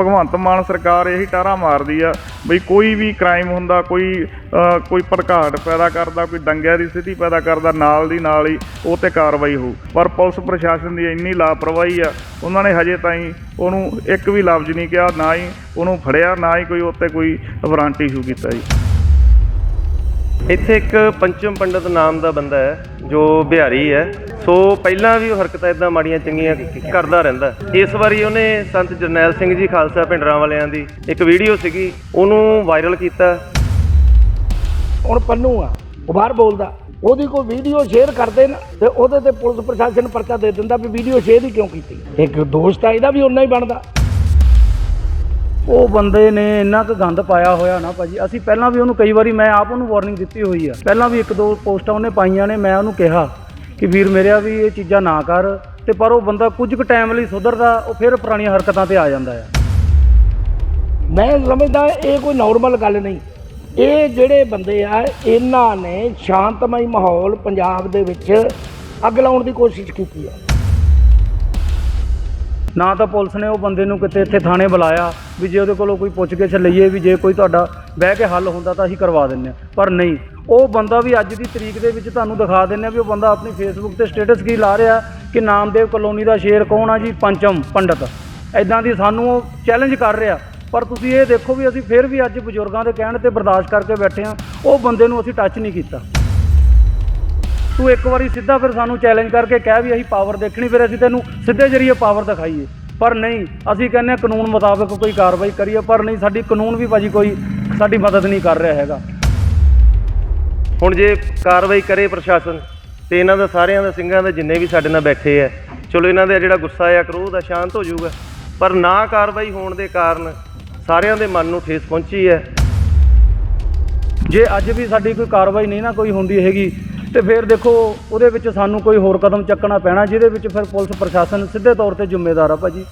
ਭਗਵੰਤ ਮਾਨ ਸਰਕਾਰ ਇਹੀ ਟਾਰਾ ਮਾਰਦੀ ਆ ਬਈ ਕੋਈ ਵੀ ਕ੍ਰਾਈਮ ਹੁੰਦਾ, ਕੋਈ ਕੋਈ ਭੜਕਾਟ ਪੈਦਾ ਕਰਦਾ, ਕੋਈ ਦੰਗਿਆਂ ਦੀ ਸਥਿਤੀ ਪੈਦਾ ਕਰਦਾ, ਨਾਲ ਦੀ ਨਾਲ ਹੀ ਉਹ ਤੇ ਕਾਰਵਾਈ ਹੋਊ। ਪਰ ਪੁਲਿਸ ਪ੍ਰਸ਼ਾਸਨ ਦੀ ਇੰਨੀ ਲਾਪਰਵਾਹੀ ਆ, ਉਹਨਾਂ ਨੇ ਹਜੇ ਤਾਈਂ ਉਹਨੂੰ ਇੱਕ ਵੀ ਲਫ਼ਜ਼ ਨਹੀਂ ਕਿਹਾ, ਨਾ ਹੀ ਉਹਨੂੰ ਫੜਿਆ, ਨਾ ਹੀ ਕੋਈ ਉੱਤੇ ਕੋਈ ਵਾਰੰਟ ਇਸ਼ੂ ਕੀਤਾ ਜੀ। ਇੱਥੇ ਇੱਕ ਪੰਚਮ ਪੰਡਤ ਨਾਮ ਦਾ ਬੰਦਾ ਹੈ, ਜੋ ਬਿਹਾਰੀ ਹੈ। ਸੋ ਪਹਿਲਾਂ ਵੀ ਉਹ ਹਰਕਤਾਂ ਇਦਾਂ ਮਾੜੀਆਂ ਚੰਗੀਆਂ ਕਰਦਾ ਰਹਿੰਦਾ ਇਸ ਵਾਰੀ ਉਹਨੇ ਸੰਤ ਜਰਨੈਲ ਸਿੰਘ ਜੀ ਖਾਲਸਾ ਪਿੰਡਰਾਂ ਵਾਲਿਆਂ ਦੀ ਇੱਕ ਵੀਡੀਓ ਸੀਗੀ, ਉਹਨੂੰ ਵਾਇਰਲ ਕੀਤਾ। ਹੁਣ ਪੰਨੂ ਆ, ਉਹ ਬਾਹਰ ਬੋਲਦਾ। ਉਹਦੀ ਕੋਈ ਵੀਡੀਓ ਸ਼ੇਅਰ ਕਰਦੇ ਨਾ, ਤੇ ਉਹਦੇ ਤੇ ਪੁਲਿਸ ਪ੍ਰਸ਼ਾਸਨ ਪਰਚਾ ਦੇ ਦਿੰਦਾ ਵੀ ਵੀਡੀਓ ਸ਼ੇਅਰ ਹੀ ਕਿਉਂ ਕੀਤੀ? ਇੱਕ ਦੋਸ਼ ਆ, ਇਹਦਾ ਵੀ ਉਨਾ ਹੀ ਬਣਦਾ। ਉਹ ਬੰਦੇ ਨੇ ਇੰਨਾ ਕੁ ਗੰਦ ਪਾਇਆ ਹੋਇਆ ਨਾ ਭਾਜੀ। ਅਸੀਂ ਪਹਿਲਾਂ ਵੀ ਉਹਨੂੰ ਕਈ ਵਾਰੀ ਮੈਂ ਆਪ ਉਹਨੂੰ ਵਾਰਨਿੰਗ ਦਿੱਤੀ ਹੋਈ ਆ। ਪਹਿਲਾਂ ਵੀ ਇੱਕ ਦੋ ਪੋਸਟਾਂ ਉਹਨੇ ਪਾਈਆਂ ਨੇ, ਮੈਂ ਉਹਨੂੰ ਕਿਹਾ ਕਿ ਵੀਰ ਮੇਰਿਆ ਵੀ ਇਹ ਚੀਜ਼ਾਂ ਨਾ ਕਰ ਤੇ ਪਰ ਉਹ ਬੰਦਾ ਕੁਝ ਕੁ ਟਾਈਮ ਲਈ ਸੁਧਰਦਾ, ਉਹ ਫਿਰ ਪੁਰਾਣੀਆਂ ਹਰਕਤਾਂ ਤੇ ਆ ਜਾਂਦਾ ਆ। ਮੈਂ ਸਮਝਦਾ ਇਹ ਕੋਈ ਨਾਰਮਲ ਗੱਲ ਨਹੀਂ। ਇਹ ਜਿਹੜੇ ਬੰਦੇ ਆ, ਇਹਨਾਂ ਨੇ ਸ਼ਾਂਤਮਈ ਮਾਹੌਲ ਪੰਜਾਬ ਦੇ ਵਿੱਚ ਅੱਗ ਲਾਉਣ ਦੀ ਕੋਸ਼ਿਸ਼ ਕੀਤੀ ਹੈ ਨਾ ਤਾਂ ਪੁਲਿਸ ਨੇ ਉਹ ਬੰਦੇ ਨੂੰ ਕਿਤੇ ਇੱਥੇ ਥਾਣੇ ਬੁਲਾਇਆ ਵੀ ਜੇ ਉਹਦੇ ਕੋਲੋਂ ਕੋਈ ਪੁੱਛਗਿੱਛ ਲਈਏ ਵੀ ਜੇ ਕੋਈ ਤੁਹਾਡਾ ਬਹਿ ਕੇ ਹੱਲ ਹੁੰਦਾ ਤਾਂ ਅਸੀਂ ਕਰਵਾ ਦਿੰਨੇ ਹਾਂ, ਪਰ ਨਹੀਂ। ਉਹ ਬੰਦਾ ਵੀ ਅੱਜ ਦੀ ਤਰੀਕ ਦੇ ਵਿੱਚ ਤੁਹਾਨੂੰ ਦਿਖਾ ਦਿੰਨੇ ਆ ਵੀ ਉਹ ਬੰਦਾ ਆਪਣੀ ਫੇਸਬੁੱਕ ਤੇ ਸਟੇਟਸ ਕੀ ਲਾ ਰਿਹਾ ਕਿ ਨਾਮਦੇਵ ਕਲੋਨੀ ਦਾ ਸ਼ੇਰ ਕੌਣ ਆ ਜੀ? ਪੰਚਮ ਪੰਡਤ। ਐਦਾਂ ਦੀ ਸਾਨੂੰ ਉਹ ਚੈਲੰਜ ਕਰ ਰਿਹਾ। ਪਰ ਤੁਸੀਂ ਇਹ ਦੇਖੋ ਵੀ ਅਸੀਂ ਫਿਰ ਵੀ ਅੱਜ ਬਜ਼ੁਰਗਾਂ ਦੇ ਕਹਿਣ ਤੇ ਬਰਦਾਸ਼ਤ ਕਰਕੇ ਬੈਠੇ ਆ ਉਹ ਬੰਦੇ ਨੂੰ ਅਸੀਂ ਟੱਚ ਨਹੀਂ ਕੀਤਾ। ਤੂੰ ਇੱਕ ਵਾਰੀ ਸਿੱਧਾ ਫਿਰ ਸਾਨੂੰ ਚੈਲੰਜ ਕਰਕੇ ਕਹਿ ਵੀ ਅਸੀਂ ਪਾਵਰ ਦੇਖਣੀ ਫਿਰ ਅਸੀਂ ਤੈਨੂੰ ਸਿੱਧੇ ਜਰੀਏ ਪਾਵਰ ਦਿਖਾਈਏ। ਪਰ ਨਹੀਂ ਅਸੀਂ ਕਹਿੰਦੇ ਹਾਂ ਕਾਨੂੰਨ ਮੁਤਾਬਕ ਕੋਈ ਕਾਰਵਾਈ ਕਰੀਏ ਪਰ ਨਹੀਂ ਸਾਡੀ ਕਾਨੂੰਨ ਵੀ ਭਾਜੀ ਕੋਈ ਸਾਡੀ ਮਦਦ ਨਹੀਂ ਕਰ ਰਿਹਾ ਹੈਗਾ। ਹੁਣ ਜੇ ਕਾਰਵਾਈ ਕਰੇ ਪ੍ਰਸ਼ਾਸਨ ਤੇ ਇਹਨਾਂ ਦਾ ਸਾਰਿਆਂ ਦਾ ਸਿੰਘਾਂ ਦਾ ਜਿੰਨੇ ਵੀ ਸਾਡੇ ਨਾਲ ਬੈਠੇ ਆ ਚਲੋ ਇਹਨਾਂ ਦਾ ਜਿਹੜਾ ਗੁੱਸਾ ਆ ਕਰੋਧ ਆ ਸ਼ਾਂਤ ਹੋ ਜਾਊਗਾ। ਪਰ ਨਾ ਕਾਰਵਾਈ ਹੋਣ ਦੇ ਕਾਰਨ ਸਾਰਿਆਂ ਦੇ ਮਨ ਨੂੰ ਠੇਸ ਪਹੁੰਚੀ ਹੈ। ਜੇ ਅੱਜ ਵੀ ਸਾਡੀ ਕੋਈ ਕਾਰਵਾਈ ਨਹੀਂ ਨਾ ਕੋਈ ਹੁੰਦੀ ਹੈਗੀ ਤੇ ਫਿਰ ਦੇਖੋ, ਉਹਦੇ ਵਿੱਚ ਸਾਨੂੰ ਕੋਈ ਹੋਰ ਕਦਮ ਚੱਕਣਾ ਪੈਣਾ, ਜਿਹਦੇ ਵਿੱਚ ਫਿਰ ਪੁਲਿਸ ਪ੍ਰਸ਼ਾਸਨ ਸਿੱਧੇ ਤੌਰ ਤੇ ਜ਼ਿੰਮੇਦਾਰ ਆ ਭਾਜੀ।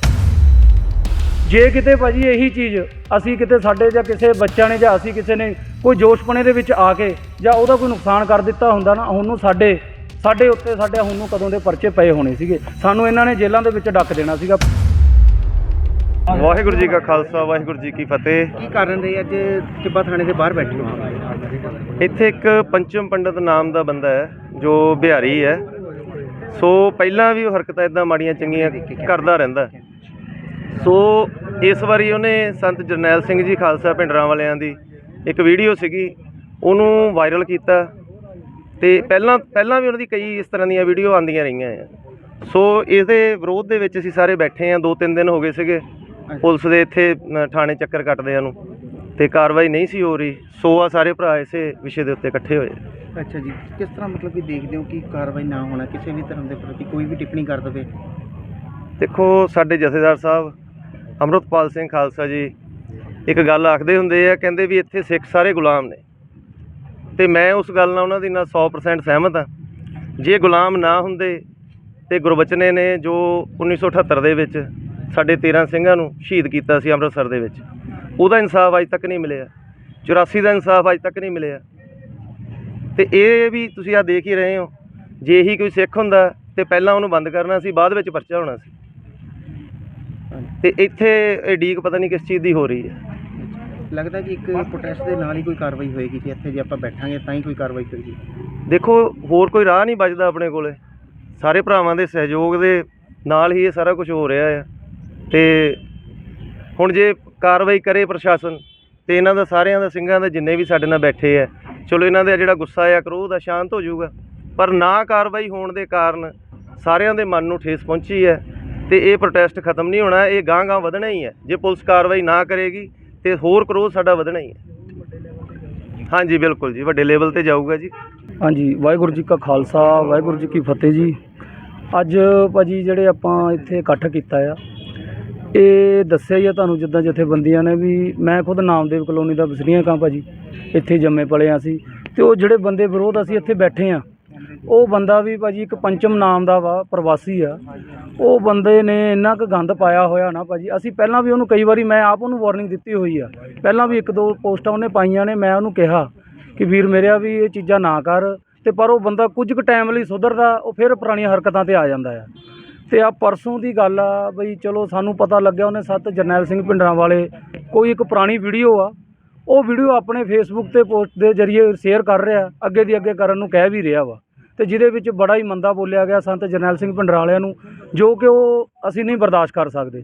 ਜੇ ਕਿਤੇ ਭਾਜੀ ਇਹੀ ਚੀਜ਼, ਅਸੀਂ ਕਿਤੇ ਸਾਡੇ ਜਾਂ ਕਿਸੇ ਬੱਚਿਆਂ ਨੇ ਜਾਂ ਅਸੀਂ ਕਿਸੇ ਨੇ ਕੋਈ ਜੋਸ਼ਪਣੇ ਦੇ ਵਿੱਚ ਆ ਕੇ ਜਾਂ ਉਹਦਾ ਕੋਈ ਨੁਕਸਾਨ ਕਰ ਦਿੱਤਾ ਹੁੰਦਾ ਨਾ, ਉਹਨੂੰ ਸਾਡੇ ਸਾਡੇ ਉੱਤੇ, ਸਾਡੇ ਹੁਣ ਨੂੰ ਕਦੋਂ ਦੇ ਪਰਚੇ ਪਏ ਹੋਣੇ ਸੀਗੇ। ਸਾਨੂੰ ਇਹਨਾਂ ਨੇ ਜੇਲ੍ਹਾਂ ਦੇ ਵਿੱਚ ਡੱਕ ਦੇਣਾ ਸੀਗਾ। ਵਾਹਿਗੁਰੂ ਜੀ ਕਾ ਖਾਲਸਾ ਵਾਹਿਗੁਰੂ ਜੀ ਕੀ ਫਤਿਹ। ਕੀ ਕਾਰਨ ਰਹੇ ਅੱਜ ਟਿੱਬਾ ਥਾਣੇ ਦੇ ਬਾਹਰ ਬੈਠੇ ਹੋ? ਇੱਥੇ ਇੱਕ ਪੰਚਮ ਪੰਡਤ ਨਾਮ ਦਾ ਬੰਦਾ ਹੈ ਜੋ ਬਿਹਾਰੀ ਹੈ। ਸੋ ਪਹਿਲਾਂ ਵੀ ਉਹ ਹਰਕਤਾਂ ਇਦਾਂ ਮਾੜੀਆਂ ਚੰਗੀਆਂ ਕਰਦਾ ਰਹਿੰਦਾ ਸੋ ਇਸ ਵਾਰੀ ਉਹਨੇ ਸੰਤ ਜਰਨੈਲ ਸਿੰਘ ਜੀ ਖਾਲਸਾ ਪਿੰਡਰਾਂ ਵਾਲਿਆਂ ਦੀ ਇੱਕ ਵੀਡੀਓ ਸੀਗੀ ਉਹਨੂੰ ਵਾਇਰਲ ਕੀਤਾ। ਤੇ ਪਹਿਲਾਂ ਪਹਿਲਾਂ ਵੀ ਉਹਨਾਂ ਦੀ ਕਈ ਇਸ ਤਰ੍ਹਾਂ ਦੀਆਂ ਵੀਡੀਓ ਆਉਂਦੀਆਂ ਰਹੀਆਂ ਆ। ਸੋ ਇਹਦੇ ਵਿਰੋਧ ਦੇ ਵਿੱਚ ਅਸੀਂ ਸਾਰੇ ਬੈਠੇ ਆ ਦੋ ਤਿੰਨ ਦਿਨ ਹੋ ਗਏ ਸੀਗੇ। ਪੁਲਿਸ ਦੇ ਇੱਥੇ ਅ, ਥਾਣੇ ਚੱਕਰ ਕੱਟਦਿਆਂ ਨੂੰ ਤੇ ਕਾਰਵਾਈ ਨਹੀਂ ਸੀ ਹੋ ਰਹੀ। ਸੋ ਆ ਸਾਰੇ ਭਰਾ ਇਸੇ ਵਿਸ਼ੇ ਦੇ ਉੱਤੇ ਇਕੱਠੇ ਹੋਏ। ਅੱਛਾ ਜੀ। ਕਿਸ ਤਰ੍ਹਾਂ ਮਤਲਬ ਕਿ ਦੇਖਦੇ ਹੋ ਕਿ ਕਾਰਵਾਈ ਨਾ ਹੋਣਾ ਕਿਸੇ ਵੀ ਧਰਮ ਦੇ ਪ੍ਰਤੀ ਕੋਈ ਵੀ ਟਿੱਪਣੀ ਕਰ ਦਵੇ? ਦੇਖੋ ਸਾਡੇ ਜਥੇਦਾਰ ਸਾਹਿਬ ਅਮਰਤਪਾਲ ਸਿੰਘ ਖਾਲਸਾ ਜੀ ਇੱਕ ਗੱਲ ਆਖਦੇ ਹੁੰਦੇ ਆ ਕਹਿੰਦੇ ਵੀ ਇੱਥੇ ਸਿੱਖ ਸਾਰੇ ਗੁਲਾਮ ਨੇ। ਤੇ ਮੈਂ ਉਸ ਗੱਲ ਨਾਲ ਉਹਨਾਂ ਦੀ ਨਾਲ 100% ਸਹਿਮਤ ਹਾਂ। ਜੇ ਗੁਲਾਮ ਨਾ ਹੁੰਦੇ ਤੇ ਗੁਰਬਚਨੇ ਨੇ ਜੋ 1978 ਦੇ ਵਿੱਚ ਸਾਡੇ 13 ਸਿੰਘਾਂ ਨੂੰ ਸ਼ਹੀਦ ਕੀਤਾ ਸੀ ਅੰਮ੍ਰਿਤਸਰ ਦੇ ਵਿੱਚ। ਉਹਦਾ ਇਨਸਾਫ ਅਜ ਤੱਕ ਨਹੀਂ ਮਿਲਿਆ। 84 ਦਾ ਇਨਸਾਫ ਅਜ ਤੱਕ ਨਹੀਂ ਮਿਲਿਆ। ਤੇ ਇਹ ਵੀ ਤੁਸੀਂ ਆ ਦੇਖ ਹੀ ਰਹੇ ਹੋ। ਜੇ ਇਹੀ ਕੋਈ ਸਿੱਖ ਹੁੰਦਾ ਤੇ ਪਹਿਲਾਂ ਉਹਨੂੰ ਬੰਦ ਕਰਨਾ ਸੀ ਬਾਅਦ ਵਿੱਚ ਪਰਚਾ ਹੋਣਾ ਸੀ। ਤੇ ਇੱਥੇ ਇਹ ਡੀਕ ਪਤਾ ਨਹੀਂ ਕਿਸ ਚੀਜ਼ ਦੀ ਹੋ ਰਹੀ ਹੈ। ਲੱਗਦਾ ਕਿ ਇੱਕ ਪ੍ਰੋਟੈਸਟ ਦੇ ਨਾਲ ਹੀ ਕੋਈ ਕਾਰਵਾਈ ਹੋਏਗੀ ਕਿ ਇੱਥੇ ਜੇ ਆਪਾਂ ਬੈਠਾਂਗੇ ਤਾਂ ਹੀ ਕੋਈ ਕਾਰਵਾਈ ਕਰੀਏ ਦੇਖੋ ਹੋਰ ਕੋਈ ਰਾਹ ਨਹੀਂ ਬਚਦਾ ਆਪਣੇ ਕੋਲੇ। ਸਾਰੇ ਭਰਾਵਾਂ ਦੇ ਸਹਿਯੋਗ ਦੇ ਨਾਲ ਹੀ ਇਹ ਸਾਰਾ ਕੁਝ ਹੋ ਰਿਹਾ ਹੈ ਤੇ ਹੁਣ ਜੇ ਕਾਰਵਾਈ ਕਰੇ ਪ੍ਰਸ਼ਾਸਨ, ਤੇ ਇਹਨਾਂ ਦਾ ਸਾਰਿਆਂ ਦਾ, ਸਿੰਘਾਂ ਦਾ, ਜਿੰਨੇ ਵੀ ਸਾਡੇ ਨਾਲ ਬੈਠੇ ਆ, ਚਲੋ ਇਹਨਾਂ ਦਾ ਜਿਹੜਾ ਗੁੱਸਾ ਆ ਕਰੋਧ ਆ ਸ਼ਾਂਤ ਹੋ ਜਾਊਗਾ। ਪਰ ਨਾ ਕਾਰਵਾਈ ਹੋਣ ਦੇ ਕਾਰਨ ਸਾਰਿਆਂ ਦੇ ਮਨ ਨੂੰ ਠੇਸ ਪਹੁੰਚੀ ਹੈ ਤੇ ਇਹ ਪ੍ਰੋਟੈਸਟ ਖਤਮ ਨਹੀਂ ਹੋਣਾ, ਇਹ ਗਾਂ ਗਾਂ ਵਧਣਾ ਹੀ ਹੈ। ਜੇ ਪੁਲਿਸ ਕਾਰਵਾਈ ਨਾ ਕਰੇਗੀ, ਤੇ ਹੋਰ ਕਰੋਧ ਸਾਡਾ ਵਧਣਾ ਹੀ ਹੈ। ਹਾਂਜੀ, ਬਿਲਕੁਲ ਜੀ, ਵੱਡੇ ਲੈਵਲ ਤੇ ਜਾਊਗਾ ਜੀ। ਹਾਂਜੀ, ਵਾਹਿਗੁਰੂ ਜੀ ਕਾ ਖਾਲਸਾ, ਵਾਹਿਗੁਰੂ ਜੀ ਕੀ ਫਤਿਹ ਜੀ। ਅੱਜ ਭਾਜੀ ਜਿਹੜੇ ਆਪਾਂ ਇੱਥੇ ਇਕੱਠ ਕੀਤਾ ਆ ਇਹ ਦੱਸਿਆ ਹੀ ਆ ਤੁਹਾਨੂੰ ਜਿੱਦਾਂ ਜਥੇਬੰਦੀਆਂ ਨੇ ਵੀ ਮੈਂ ਖੁਦ ਨਾਮਦੇਵ ਕਲੋਨੀ ਦਾ ਵਸਨੀਕ ਹਾਂ ਭਾਜੀ, ਇੱਥੇ ਜੰਮੇ ਪਲੇ ਹਾਂ ਅਸੀਂ। ਤੇ ਉਹ ਜਿਹੜੇ ਬੰਦੇ ਵਿਰੋਧ ਅਸੀਂ ਇੱਥੇ ਬੈਠੇ ਆ, ਉਹ ਬੰਦਾ ਵੀ ਭਾਜੀ ਇੱਕ ਪੰਚਮ ਨਾਮ ਦਾ ਵਾ, ਪ੍ਰਵਾਸੀ ਆ। ਉਹ ਬੰਦੇ ਨੇ ਇੰਨਾ ਕੁ ਗੰਦ ਪਾਇਆ ਹੋਇਆ ਨਾ ਭਾਜੀ। ਅਸੀਂ ਪਹਿਲਾਂ ਵੀ ਉਹਨੂੰ ਕਈ ਵਾਰੀ ਮੈਂ ਆਪ ਉਹਨੂੰ ਵਾਰਨਿੰਗ ਦਿੱਤੀ ਹੋਈ ਆ। ਪਹਿਲਾਂ ਵੀ ਇੱਕ ਦੋ ਪੋਸਟਾਂ ਉਹਨੇ ਪਾਈਆਂ ਨੇ, ਮੈਂ ਉਹਨੂੰ ਕਿਹਾ ਕਿ ਵੀਰ ਮੇਰਿਆ ਵੀ ਇਹ ਚੀਜ਼ਾਂ ਨਾ ਕਰ। ਤੇ ਪਰ ਉਹ ਬੰਦਾ ਕੁਝ ਕੁ ਟਾਈਮ ਲਈ ਸੁਧਰਦਾ, ਉਹ ਫਿਰ ਪੁਰਾਣੀਆਂ ਹਰਕਤਾਂ ਤੇ ਆ ਜਾਂਦਾ ਆ। ਤੇ ਆ ਪਰਸੋਂ ਦੀ ਗੱਲ ਆ ਬਈ ਚਲੋ ਸਾਨੂੰ ਪਤਾ ਲੱਗਿਆ ਉਹਨੇ ਸੱਤ ਜਰਨੈਲ ਸਿੰਘ ਪਿੰਡਰਾਂ ਵਾਲੇ, ਕੋਈ ਇੱਕ ਪੁਰਾਣੀ ਵੀਡੀਓ ਆ, ਉਹ ਵੀਡੀਓ ਆਪਣੇ ਫੇਸਬੁੱਕ ਤੇ ਪੋਸਟ ਦੇ ਜ਼ਰੀਏ ਸ਼ੇਅਰ ਕਰ ਰਿਹਾ, ਅੱਗੇ ਦੀ ਅੱਗੇ ਕਰਨ ਨੂੰ ਕਹਿ ਵੀ ਰਿਹਾ ਵਾ। ਤੇ ਜਿਹਦੇ ਵਿੱਚ ਬੜਾ ਹੀ ਮੰਦਾ ਬੋਲਿਆ ਗਿਆ ਸੰਤ ਜਰਨੈਲ ਸਿੰਘ ਪਿੰਡਰਾਂ ਵਾਲਿਆਂ ਨੂੰ, ਜੋ ਕਿ ਉਹ ਅਸੀਂ ਨਹੀਂ ਬਰਦਾਸ਼ਤ ਕਰ ਸਕਦੇ।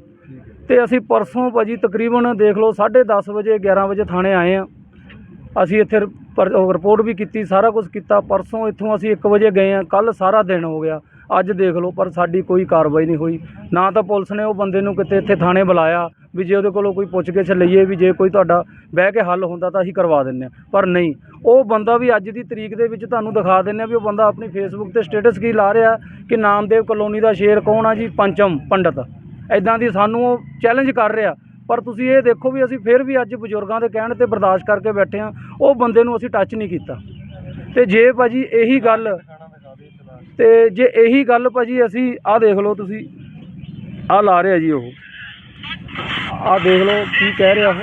ਤੇ ਅਸੀਂ ਪਰਸੋਂ ਭਾਜੀ ਤਕਰੀਬਨ ਦੇਖ ਲਓ 10:30 ਵਜੇ 11 ਵਜੇ ਥਾਣੇ ਆਏ ਆ। ਅਸੀਂ ਇੱਥੇ ਰਿਪੋਰਟ ਵੀ ਕੀਤੀ, ਸਾਰਾ ਕੁਝ ਕੀਤਾ। ਪਰਸੋਂ ਇੱਥੋਂ ਅਸੀਂ 1 ਵਜੇ ਗਏ ਆ ਕੱਲ ਸਾਰਾ ਦਿਨ ਹੋ ਗਿਆ। ਅੱਜ ਦੇਖ ਲਓ, ਪਰ ਸਾਡੀ ਕੋਈ ਕਾਰਵਾਈ ਨਹੀਂ ਹੋਈ। ਨਾ ਤਾਂ ਪੁਲਿਸ ਨੇ ਉਹ ਬੰਦੇ ਨੂੰ ਕਿਤੇ ਇੱਥੇ ਥਾਣੇ ਬੁਲਾਇਆ ਵੀ ਜੇ ਉਹਦੇ ਕੋਲੋਂ ਕੋਈ ਪੁੱਛਗਿੱਛ ਲਈਏ ਵੀ ਜੇ ਕੋਈ ਤੁਹਾਡਾ ਬਹਿ ਕੇ ਹੱਲ ਹੁੰਦਾ ਤਾਂ ਅਸੀਂ ਕਰਵਾ ਦਿੰਨੇ ਆ ਪਰ ਨਹੀਂ, ਉਹ ਬੰਦਾ ਵੀ ਅੱਜ ਦੀ ਤਰੀਕ ਦੇ ਵਿੱਚ ਤੁਹਾਨੂੰ ਦਿਖਾ ਦਿੰਨੇ ਆ ਵੀ ਉਹ ਬੰਦਾ ਆਪਣੀ ਫੇਸਬੁੱਕ ਤੇ ਸਟੇਟਸ ਕੀ ਲਾ ਰਿਹਾ ਕਿ ਨਾਮਦੇਵ ਕਲੋਨੀ ਦਾ ਸ਼ੇਰ ਕੌਣ ਆ ਜੀ? ਪੰਚਮ ਪੰਡਤ। ਐਦਾਂ ਦੀ ਸਾਨੂੰ ਉਹ ਚੈਲੰਜ ਕਰ ਰਿਹਾ। ਪਰ ਤੁਸੀਂ ਇਹ ਦੇਖੋ ਵੀ ਅਸੀਂ ਫਿਰ ਵੀ ਅੱਜ ਬਜ਼ੁਰਗਾਂ ਦੇ ਕਹਿਣ ਤੇ ਬਰਦਾਸ਼ਤ ਕਰਕੇ ਬੈਠੇ ਆ ਉਹ ਬੰਦੇ ਨੂੰ ਅਸੀਂ ਟੱਚ ਨਹੀਂ ਕੀਤਾ। ਤੇ ਜੇ ਭਾਜੀ ਇਹੀ ਗੱਲ ਤੇ ਜੇ ਇਹੀ ਗੱਲ ਭਾਜੀ ਅਸੀਂ ਆਹ ਦੇਖ ਲਓ ਤੁਸੀਂ, ਆਹ ਲਾ ਰਿਹਾ ਜੀ ਉਹ। ਆਹ ਦੇਖ ਲਓ ਕੀ ਕਹਿ ਰਿਹਾ ਉਹ।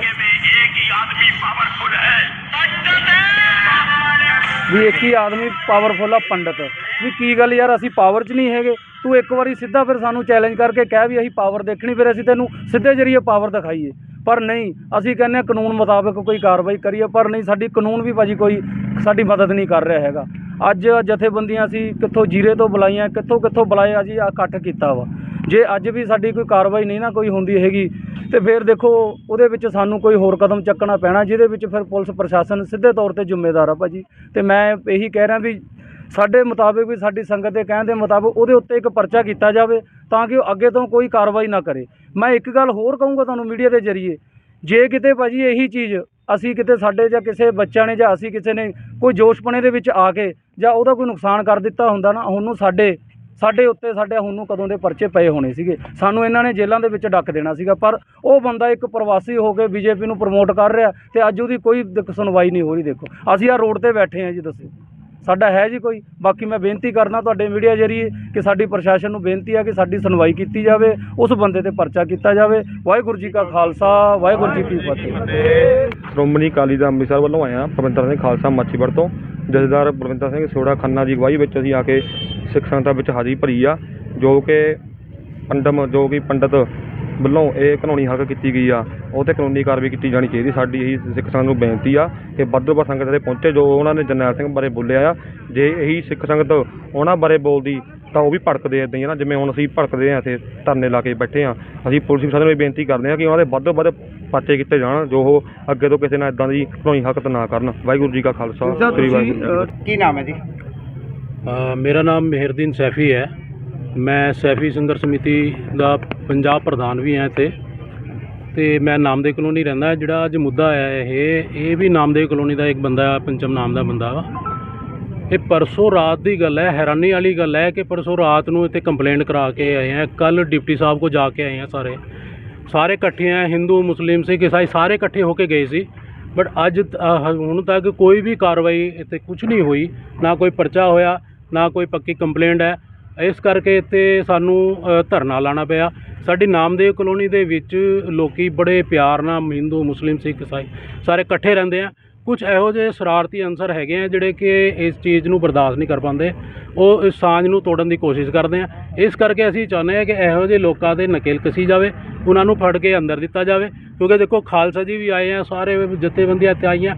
ਵੀ ਇੱਕ ਹੀ ਆਦਮੀ ਪਾਵਰਫੁਲ ਆ ਪੰਡਤ। ਵੀ ਕੀ ਗੱਲ ਯਾਰ, ਅਸੀਂ ਪਾਵਰ 'ਚ ਨਹੀਂ ਹੈਗੇ। ਤੂੰ ਇੱਕ ਵਾਰੀ ਸਿੱਧਾ ਫਿਰ ਸਾਨੂੰ ਚੈਲੰਜ ਕਰਕੇ ਕਹਿ ਵੀ ਅਸੀਂ ਪਾਵਰ ਦੇਖਣੀ, ਫਿਰ ਅਸੀਂ ਤੈਨੂੰ ਸਿੱਧੇ ਜਰੀਏ ਪਾਵਰ ਦਿਖਾਈਏ। ਪਰ ਨਹੀਂ, ਅਸੀਂ ਕਹਿੰਦੇ ਕਾਨੂੰਨ ਮੁਤਾਬਕ ਕੋਈ ਕਾਰਵਾਈ ਕਰੀਏ, ਪਰ ਨਹੀਂ, ਸਾਡੀ ਕਾਨੂੰਨ ਵੀ ਭਾਜੀ ਕੋਈ ਸਾਡੀ ਮਦਦ ਨਹੀਂ ਕਰ ਰਿਹਾ ਹੈਗਾ। ਅੱਜ ਜਥੇਬੰਦੀਆਂ ਅਸੀਂ ਕਿੱਥੋਂ ਜੀਰੇ ਤੋਂ ਬੁਲਾਈਆਂ, ਕਿੱਥੋਂ ਕਿੱਥੋਂ ਬੁਲਾਇਆ ਜੀ ਇਕੱਠ ਕੀਤਾ ਵਾ। ਜੇ ਅੱਜ ਵੀ ਸਾਡੀ ਕੋਈ ਕਾਰਵਾਈ ਨਹੀਂ ਨਾ ਕੋਈ ਹੁੰਦੀ ਹੈਗੀ, ਤੇ ਫਿਰ ਦੇਖੋ ਉਹਦੇ ਵਿੱਚ ਸਾਨੂੰ ਕੋਈ ਹੋਰ ਕਦਮ ਚੱਕਣਾ ਪੈਣਾ, ਜਿਹਦੇ ਵਿੱਚ ਫਿਰ ਪੁਲਿਸ ਪ੍ਰਸ਼ਾਸਨ ਸਿੱਧੇ ਤੌਰ ਤੇ ਜ਼ਿੰਮੇਦਾਰ ਆ ਭਾਜੀ। ਤੇ ਮੈਂ ਇਹੀ ਕਹਿ ਰਿਹਾ ਵੀ ਸਾਡੇ ਮੁਤਾਬਿਕ ਵੀ ਸਾਡੀ ਸੰਗਤ ਦੇ ਕਹਿਣ ਦੇ ਮੁਤਾਬਿਕ ਉਹਦੇ ਉੱਤੇ ਇੱਕ ਪਰਚਾ ਕੀਤਾ ਜਾਵੇ, ਤਾਂ ਕਿ ਉਹ ਅੱਗੇ ਤੋਂ ਕੋਈ ਕਾਰਵਾਈ ਨਾ ਕਰੇ। ਮੈਂ ਇੱਕ ਗੱਲ ਹੋਰ ਕਹੂੰਗਾ ਤੁਹਾਨੂੰ ਮੀਡੀਆ ਦੇ ਜ਼ਰੀਏ। ਜੇ ਕਿਤੇ ਭਾਜੀ ਇਹੀ ਚੀਜ਼ ਅਸੀਂ ਕਿਤੇ ਸਾਡੇ ਜਾਂ ਕਿਸੇ ਬੱਚਿਆਂ ਨੇ ਜਾਂ ਅਸੀਂ ਕਿਸੇ ਨੇ ਕੋਈ ਜੋਸ਼ਪਣੇ ਦੇ ਵਿੱਚ ਆ ਕੇ ਜਾਂ ਉਹਦਾ ਕੋਈ ਨੁਕਸਾਨ ਕਰ ਦਿੱਤਾ ਹੁੰਦਾ ਨਾ ਉਹਨੂੰ ਸਾਡੇ ਸਾਡੇ ਉੱਤੇ, ਸਾਡੇ ਹੁਣ ਨੂੰ ਕਦੋਂ ਦੇ ਪਰਚੇ ਪਏ ਹੋਣੇ ਸੀਗੇ। ਸਾਨੂੰ ਇਹਨਾਂ ਨੇ ਜੇਲ੍ਹਾਂ ਦੇ ਵਿੱਚ ਡੱਕ ਦੇਣਾ ਸੀਗਾ, ਪਰ ਉਹ ਬੰਦਾ ਇੱਕ ਪ੍ਰਵਾਸੀ ਹੋ ਕੇ ਬੀਜੇਪੀ ਨੂੰ ਪ੍ਰਮੋਟ ਕਰ ਰਿਹਾ ਤੇ ਅੱਜ ਉਹਦੀ ਕੋਈ ਸੁਣਵਾਈ ਨਹੀਂ ਹੋ ਰਹੀ, ਦੇਖੋ। ਅਸੀਂ ਆ ਰੋਡ ਤੇ ਬੈਠੇ ਹਾਂ ਜੀ, ਦੱਸੋ। ਸਾਡਾ ਹੈ ਜੀ ਕੋਈ। ਬਾਕੀ ਮੈਂ ਬੇਨਤੀ ਕਰਨਾ ਤੁਹਾਡੇ ਮੀਡੀਆ ਜਰੀਏ ਕਿ ਸਾਡੀ ਪ੍ਰਸ਼ਾਸਨ ਨੂੰ ਬੇਨਤੀ ਹੈ ਕਿ ਸਾਡੀ ਸੁਣਵਾਈ ਕੀਤੀ ਜਾਵੇ, ਉਸ ਬੰਦੇ ਤੇ ਪਰਚਾ ਕੀਤਾ ਜਾਵੇ। ਵਾਹਿਗੁਰੂ ਜੀ ਕਾ ਖਾਲਸਾ, ਵਾਹਿਗੁਰੂ ਜੀ ਕੀ ਫਤਿਹ। ਸ਼੍ਰੋਮਣੀ ਅਕਾਲੀ ਦਲ ਅੰਮ੍ਰਿਤਸਰ ਵੱਲੋਂ ਆਇਆ ਹਾਂ ਸਿੰਘ ਖਾਲਸਾ ਮਾਚੀਵੜ ਤੋਂ। ਜਥੇਦਾਰ ਪਰਵਿੰਦਰ ਸਿੰਘ ਸੋੜਾ ਖੰਨਾ ਦੀ ਅਗਵਾਈ ਵਿੱਚ ਅਸੀਂ ਆ ਕੇ ਸਿੱਖ ਸੰਗਤਾਂ ਵਿੱਚ ਹਾਜ਼ਰੀ ਭਰੀ ਆ, ਜੋ ਕਿ ਪੰਡਮ, ਜੋ ਕਿ ਪੰਡਤ ਵੱਲੋਂ ਇਹ ਕਾਨੂੰਨੀ ਹੱਕ ਕੀਤੀ ਗਈ ਆ ਉਹ ਤੇ ਕਾਨੂੰਨੀ ਕਾਰਵਾਈ ਕੀਤੀ ਜਾਣੀ ਚਾਹੀਦੀ। ਸਾਡੀ ਇਹੀ ਸਿੱਖ ਸੰਗਤ ਨੂੰ ਬੇਨਤੀ ਆ ਕਿ ਵੱਧ ਤੋਂ ਵੱਧ ਸੰਗਤ ਦੇ ਪਹੁੰਚੇ ਜੋ ਉਹਨਾਂ ਨੇ ਜਰਨੈਲ ਸਿੰਘ ਬਾਰੇ ਬੋਲਿਆ ਆ। ਜੇ ਇਹੀ ਸਿੱਖ ਸੰਗਤ ਉਹਨਾਂ ਬਾਰੇ ਬੋਲਦੀ ਤਾਂ ਉਹ ਵੀ ਭੜਕਦੇ ਏਦਾਂ ਹੀ ਨਾ ਜਿਵੇਂ ਹੁਣ ਅਸੀਂ ਭੜਕਦੇ ਆ ਇੱਥੇ ਧਰਨੇ ਲਾ ਕੇ ਬੈਠੇ ਆ। ਅਸੀਂ ਪੁਲਿਸ ਪ੍ਰਸ਼ਾਸਨ ਨੂੰ ਇਹ ਬੇਨਤੀ ਕਰਦੇ ਆ ਕਿ ਉਹਨਾਂ ਦੇ ਵੱਧ ਤੋਂ ਵੱਧ ਪਰਚੇ ਕੀਤੇ ਜਾਣ ਜੋ ਉਹ ਅੱਗੇ ਤੋਂ ਕਿਸੇ ਨਾਲ ਇਦਾਂ ਦੀ ਕਾਨੂੰਨੀ ਹਰਕਤ ਨਾ ਕਰਨ। ਵਾਹਿਗੁਰੂ ਜੀ ਕਾ ਖਾਲਸਾ ਸ੍ਰੀ ਵਾਹਿਗੁਰੂ ਜੀ ਕੀ ਨਾਮ ਹੈ ਜੀ? ਮੇਰਾ ਨਾਮ ਮਿਹਰਦੀਨ ਸੈਫੀ ਹੈ। ਮੈਂ ਸੈਫੀ ਸੰਘਰਸ਼ ਸਮਿਤੀ ਦਾ ਪੰਜਾਬ ਪ੍ਰਧਾਨ ਵੀ ਹਾਂ ਇੱਥੇ। ਤੇ ਮੈਂ ਨਾਮਦੇਵ ਕਲੋਨੀ ਰਹਿੰਦਾ, ਜਿਹੜਾ ਅੱਜ ਮੁੱਦਾ ਆਇਆ ਇਹ ਇਹ ਵੀ ਨਾਮਦੇਵ ਕਲੋਨੀ ਦਾ ਇੱਕ ਬੰਦਾ, ਪੰਚਮ ਨਾਮ ਦਾ ਬੰਦਾ ਵਾ। ਇਹ ਪਰਸੋਂ ਰਾਤ ਦੀ ਗੱਲ ਹੈ ਹੈਰਾਨੀ ਵਾਲੀ ਗੱਲ ਹੈ ਕਿ ਪਰਸੋਂ ਰਾਤ ਨੂੰ ਇੱਥੇ ਕੰਪਲੇਂਟ ਕਰਾ ਕੇ ਆਏ ਆ। ਕੱਲ ਡਿਪਟੀ ਸਾਹਿਬ ਕੋ ਜਾ ਕੇ ਆਏ ਆ ਸਾਰੇ। ਸਾਰੇ ਇਕੱਠੇ ਆ, ਹਿੰਦੂ, ਮੁਸਲਿਮ, ਸਿੱਖ ਇਸਾਈ ਸਾਰੇ ਇਕੱਠੇ ਹੋ ਕੇ ਗਏ ਸੀ। ਬਟ ਅੱਜ ਤ- ਹੁਣ ਤੱਕ ਕੋਈ ਵੀ ਕਾਰਵਾਈ ਇੱਥੇ ਕੁਝ ਨਹੀਂ ਹੋਈ। ਨਾ ਕੋਈ ਪਰਚਾ ਹੋਇਆ, ਨਾ ਕੋਈ ਪੱਕੀ ਕੰਪਲੇਂਟ ਹੈ ਇਸ ਕਰਕੇ ਇੱਥੇ ਸਾਨੂੰ ਧਰਨਾ ਲਾਣਾ ਪਿਆ। ਸਾਡੀ ਨਾਮਦੇਵ ਕਲੋਨੀ ਦੇ ਵਿੱਚ ਲੋਕੀ ਬੜੇ ਪਿਆਰ ਨਾਲ ਹਿੰਦੂ, ਮੁਸਲਿਮ, ਸਿੱਖ ਇਸਾਈ ਸਾਰੇ ਇਕੱਠੇ ਰਹਿੰਦੇ ਆ। ਕੁਝ ਇਹੋ ਜਿਹੇ ਸ਼ਰਾਰਤੀ ਅਨਸਰ ਹੈਗੇ ਆ ਜਿਹੜੇ ਕਿ ਇਸ ਚੀਜ਼ ਨੂੰ ਬਰਦਾਸ਼ਤ ਨਹੀਂ ਕਰ ਪਾਉਂਦੇ। ਉਹ ਇਸ ਸਾਂਝ ਨੂੰ ਤੋੜਨ ਦੀ ਕੋਸ਼ਿਸ਼ ਕਰਦੇ ਆ। ਇਸ ਕਰਕੇ ਅਸੀਂ ਚਾਹੁੰਦੇ ਆ ਕਿ ਇਹੋ ਜਿਹੇ ਲੋਕਾਂ ਦੇ ਨਕੇਲ ਕਸੀ ਜਾਵੇ, ਉਹਨਾਂ ਨੂੰ ਫੜ ਕੇ ਅੰਦਰ ਦਿੱਤਾ ਜਾਵੇ। ਕਿਉਂਕਿ ਦੇਖੋ, ਖਾਲਸਾ ਜੀ ਵੀ ਆਏ ਆ, ਸਾਰੇ ਜਥੇਬੰਦੀਆਂ ਇੱਥੇ ਆਈਆਂ।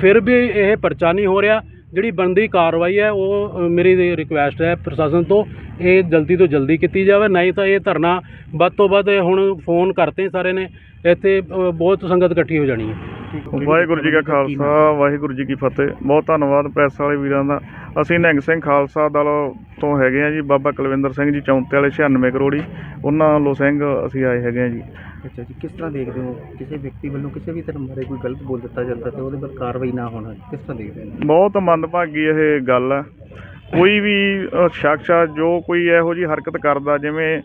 ਫਿਰ ਵੀ ਇਹ ਪਰਚਾ ਨਹੀਂ ਹੋ ਰਿਹਾ। ਜਿਹੜੀ ਬਣਦੀ ਕਾਰਵਾਈ ਹੈ, ਉਹ ਮੇਰੀ ਰਿਕੁਐਸਟ ਹੈ ਪ੍ਰਸ਼ਾਸਨ ਤੋਂ, ਇਹ ਜਲਦੀ ਤੋਂ ਜਲਦੀ ਕੀਤੀ ਜਾਵੇ, ਨਹੀਂ ਤਾਂ ਇਹ ਧਰਨਾ ਵੱਧ ਤੋਂ ਵੱਧ ਹੁਣ ਫੋਨ ਕਰਤੇ ਸਾਰੇ ਨੇ, ਇੱਥੇ ਬਹੁਤ ਸੰਗਤ ਇਕੱਠੀ ਹੋ ਜਾਣੀ ਹੈ। ਵਾਹਿਗੁਰੂ ਜੀ ਕਾ ਖਾਲਸਾ, ਵਾਹਿਗੁਰੂ ਜੀ ਕੀ ਫਤਿਹ। ਬਹੁਤ ਧੰਨਵਾਦ ਪ੍ਰੈਸ ਵਾਲੇ ਵੀਰਾਂ ਦਾ। ਅਸੀਂ ਨਿਹੰਗ ਸਿੰਘ ਖਾਲਸਾ ਦਲ ਤੋਂ ਹੈਗੇ ਆ ਜੀ, ਬਾਬਾ ਕੁਲਵਿੰਦਰ ਸਿੰਘ ਜੀ ਚੌਂਤੇ ਵਾਲੇ 96 ਕਰੋੜੀ। ਉਹਨਾਂ ਵੱਲੋਂ ਸਿੰਘ ਅਸੀਂ ਆਏ ਹੈਗੇ ਆ ਜੀ। ਅੱਛਾ ਜੀ, ਕਿਸ ਤਰ੍ਹਾਂ ਦੇਖਦੇ ਹੋ? ਕਿਸੇ ਵਿਅਕਤੀ ਵੱਲੋਂ ਕਿਸੇ ਵੀ ਧਰਮ ਬਾਰੇ ਕੋਈ ਗਲਤ ਬੋਲ ਦਿੱਤਾ ਜਾਂਦਾ ਤੇ ਉਹਦੇ ਪਰ ਕਾਰਵਾਈ ਨਾ ਹੋਣਾ ਕਿਸ ਤਰ੍ਹਾਂ ਦੇਖਦੇ ਹੋ? ਬਹੁਤ ਮੰਦਭਾਗੀ ਇਹ ਗੱਲ ਹੈ। ਕੋਈ ਵੀ ਸ਼ਖਸ ਆ, ਜੋ ਕੋਈ ਇਹੋ ਜੀ ਹਰਕਤ ਕਰਦਾ, ਜਿਵੇਂ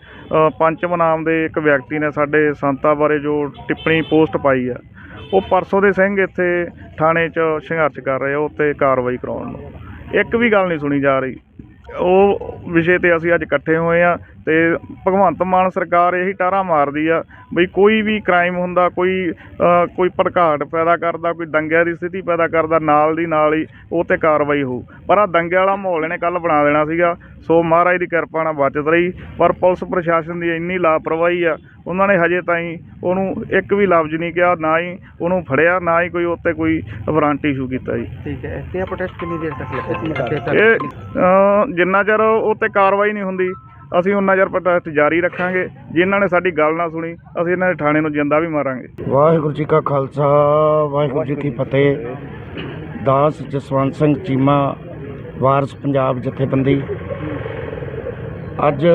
ਪੰਚਮ ਨਾਮ ਦੇ ਇੱਕ ਵਿਅਕਤੀ ਨੇ ਸਾਡੇ ਸੰਤਾਂ ਬਾਰੇ ਜੋ ਟਿੱਪਣੀ ਪੋਸਟ ਪਾਈ ਆ, ਉਹ ਪਰਸੋਂ ਦੇ ਸਿੰਘ ਇੱਥੇ ਥਾਣੇ 'ਚ ਸੰਘਰਸ਼ ਕਰ ਰਹੇ ਆ ਉਹ ਕਾਰਵਾਈ ਕਰਾਉਣ ਨੂੰ। ਇੱਕ ਵੀ ਗੱਲ ਨਹੀਂ ਸੁਣੀ ਜਾ ਰਹੀ। ਉਹ ਵਿਸ਼ੇ ਤੇ ਅਸੀਂ ਅੱਜ ਇਕੱਠੇ ਹੋਏ ਆ ਤੇ ਭਗਵੰਤ ਮਾਨ ਸਰਕਾਰ ਇਹੀ ਟਾਰਾ ਮਾਰਦੀ ਆ ਬਈ ਕੋਈ ਵੀ ਕ੍ਰਾਈਮ ਹੁੰਦਾ ਕੋਈ ਕੋਈ ਭੜਕਾਟ ਪੈਦਾ ਕਰਦਾ ਕੋਈ ਦੰਗਿਆਂ ਦੀ ਸਥਿਤੀ ਪੈਦਾ ਕਰਦਾ ਨਾਲ ਦੀ ਨਾਲ ਹੀ ਉਹ ਤੇ ਕਾਰਵਾਈ ਹੋਊ। ਪਰ ਆ ਦੰਗੇ ਵਾਲਾ ਮਾਹੌਲ ਇਹਨੇ ਕੱਲ ਬਣਾ ਦੇਣਾ ਸੀਗਾ ਸੋ ਮਹਾਰਾਜ ਦੀ ਕਿਰਪਾ ਨਾਲ ਬਚਤ ਰਹੀ। ਪਰ ਪੁਲਿਸ ਪ੍ਰਸ਼ਾਸਨ ਦੀ ਇੰਨੀ ਲਾਪਰਵਾਹੀ ਆ ਉਹਨਾਂ ਨੇ ਹਜੇ ਤਾਈਂ ਉਹਨੂੰ ਇੱਕ ਵੀ ਲਫ਼ਜ਼ ਨਹੀਂ ਕਿਹਾ ਨਾ ਹੀ ਉਹਨੂੰ ਫੜਿਆ ਨਾ ਹੀ ਕੋਈ ਉੱਤੇ ਕੋਈ ਵਾਰੰਟ ਇਸ਼ੂ ਕੀਤਾ ਜੀ। ਠੀਕ ਹੈ ਤੇ ਇਹ ਪ੍ਰੋਟੈਸਟ ਕਿੰਨੀ ਦੇਰ ਤੱਕ ਲੱਗੇਗਾ? ਇਹ ਜਿੰਨਾ ਚਿਰ ਉਹ ਤੇ ਕਾਰਵਾਈ ਨਹੀਂ ਹੁੰਦੀ ਅਸੀਂ ਉਹਨਾਂ ਚਿਰ ਪ੍ਰੋਟੈਸਟ ਜਾਰੀ ਰੱਖਾਂਗੇ। ਜਿਨ੍ਹਾਂ ਨੇ ਸਾਡੀ ਗੱਲ ਨਾ ਸੁਣੀ, ਅਸੀਂ ਇਹਨਾਂ ਦੇ ਥਾਣੇ ਨੂੰ ਜਿੰਦਾ ਵੀ ਮਾਰਾਂਗੇ। ਵਾਹਿਗੁਰੂ ਜੀ ਕਾ ਖਾਲਸਾ, ਵਾਹਿਗੁਰੂ ਜੀ ਕੀ ਫਤਿਹ। ਦਾਸ ਜਸਵੰਤ ਸਿੰਘ ਚੀਮਾ, ਵਾਰਸ ਪੰਜਾਬ ਜਥੇਬੰਦੀ। ਅੱਜ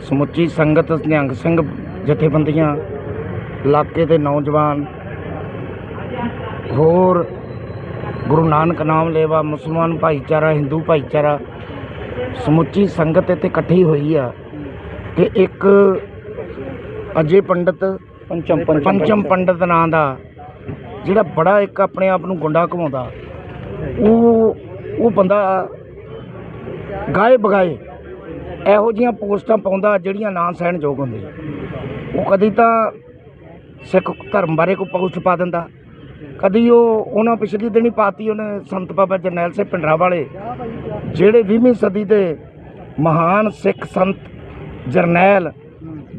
ਸਮੁੱਚੀ ਸੰਗਤ ਨਿਹੰਗ ਸਿੰਘ ਜਥੇਬੰਦੀਆਂ, ਇਲਾਕੇ ਦੇ ਨੌਜਵਾਨ, ਹੋਰ ਗੁਰੂ ਨਾਨਕ ਨਾਮ ਲੇਵਾ ਮੁਸਲਮਾਨ ਭਾਈਚਾਰਾ, ਹਿੰਦੂ ਭਾਈਚਾਰਾ ਸਮੁੱਚੀ ਸੰਗਤ ਇੱਥੇ ਇਕੱਠੀ ਹੋਈ ਆ ਕਿ ਇੱਕ ਅਜੇ ਪੰਡਤ ਪੰਚਮ ਪੰਚਮ ਪੰਡਤ ਨਾਂ ਦਾ ਜਿਹੜਾ ਬੜਾ ਇੱਕ ਆਪਣੇ ਆਪ ਨੂੰ ਗੁੰਡਾ ਘਮਾਉਂਦਾ ਉਹ ਉਹ ਬੰਦਾ ਗਾਏ ਬਗਾਏ ਇਹੋ ਜੀਆਂ ਪੋਸਟਾਂ ਪਾਉਂਦਾ ਜਿਹੜੀਆਂ ਨਾਂ ਸਹਿਣ ਯੋਗ ਹੁੰਦੀਆਂ। ਉਹ ਕਦੀ ਤਾਂ ਸਿੱਖ ਧਰਮ ਬਾਰੇ ਕੋਈ ਪੋਸਟ ਪਾ ਦਿੰਦਾ। ਕਦੀ ਉਹ ਉਹਨਾਂ ਪਿਛਲੀ ਦਿਨੀ ਪਾਤੀ ਉਹਨੇ ਸੰਤ ਬਾਬਾ ਜਰਨੈਲ ਸਿੰਘ ਪਿੰਡਰਾ ਵਾਲੇ, ਜਿਹੜੇ 20ਵੀਂ ਸਦੀ ਦੇ ਮਹਾਨ ਸਿੱਖ ਸੰਤ ਜਰਨੈਲ,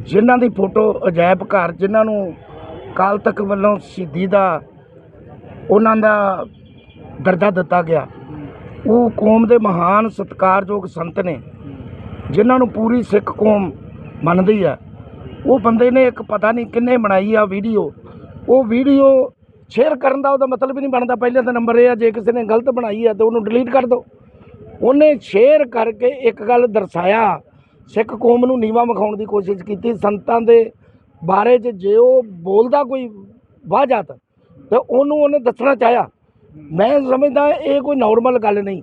ਜਿਨ੍ਹਾਂ ਦੀ ਫੋਟੋ ਅਜਾਇਬ ਘਰ, ਜਿਨ੍ਹਾਂ ਨੂੰ ਕਾਲ ਤੱਕ ਵੱਲੋਂ ਸ਼ਹੀਦੀ ਦਾ ਉਹਨਾਂ ਦਾ ਦਰਜਾ ਦਿੱਤਾ ਗਿਆ। ਉਹ ਕੌਮ ਦੇ ਮਹਾਨ ਸਤਿਕਾਰਯੋਗ ਸੰਤ ਨੇ, ਜਿਨ੍ਹਾਂ ਨੂੰ ਪੂਰੀ ਸਿੱਖ ਕੌਮ ਮੰਨਦੀ ਹੈ। ਉਹ ਬੰਦੇ ਨੇ ਇੱਕ ਪਤਾ ਨਹੀਂ ਕਿੰਨੇ ਬਣਾਈ ਆ ਵੀਡੀਓ। ਉਹ ਵੀਡੀਓ ਸ਼ੇਅਰ ਕਰਨ ਦਾ ਉਹਦਾ ਮਤਲਬ ਹੀ ਨਹੀਂ ਬਣਦਾ। ਪਹਿਲੇ ਤਾਂ ਨੰਬਰ ਇਹ ਆ, ਜੇ ਕਿਸੇ ਨੇ ਗਲਤ ਬਣਾਈ ਆ, ਤਾਂ ਉਹਨੂੰ ਡਿਲੀਟ ਕਰ ਦਿਓ। ਉਹਨੇ ਸ਼ੇਅਰ ਕਰਕੇ ਇੱਕ ਗੱਲ ਦਰਸਾਇਆ। ਸਿੱਖ ਕੌਮ ਨੂੰ ਨੀਵਾ ਵਿਖਾਉਣ ਦੀ ਕੋਸ਼ਿਸ਼ ਕੀਤੀ। ਸੰਤਾਂ ਦੇ ਬਾਰੇ 'ਚ ਜੇ ਉਹ ਬੋਲਦਾ ਕੋਈ ਵਾਹ ਜਾਤ, ਤੇ ਉਹਨੂੰ ਉਹਨੇ ਦੱਸਣਾ ਚਾਹਿਆ। ਮੈਂ ਸਮਝਦਾ ਇਹ ਕੋਈ ਨਾਰਮਲ ਗੱਲ ਨਹੀਂ।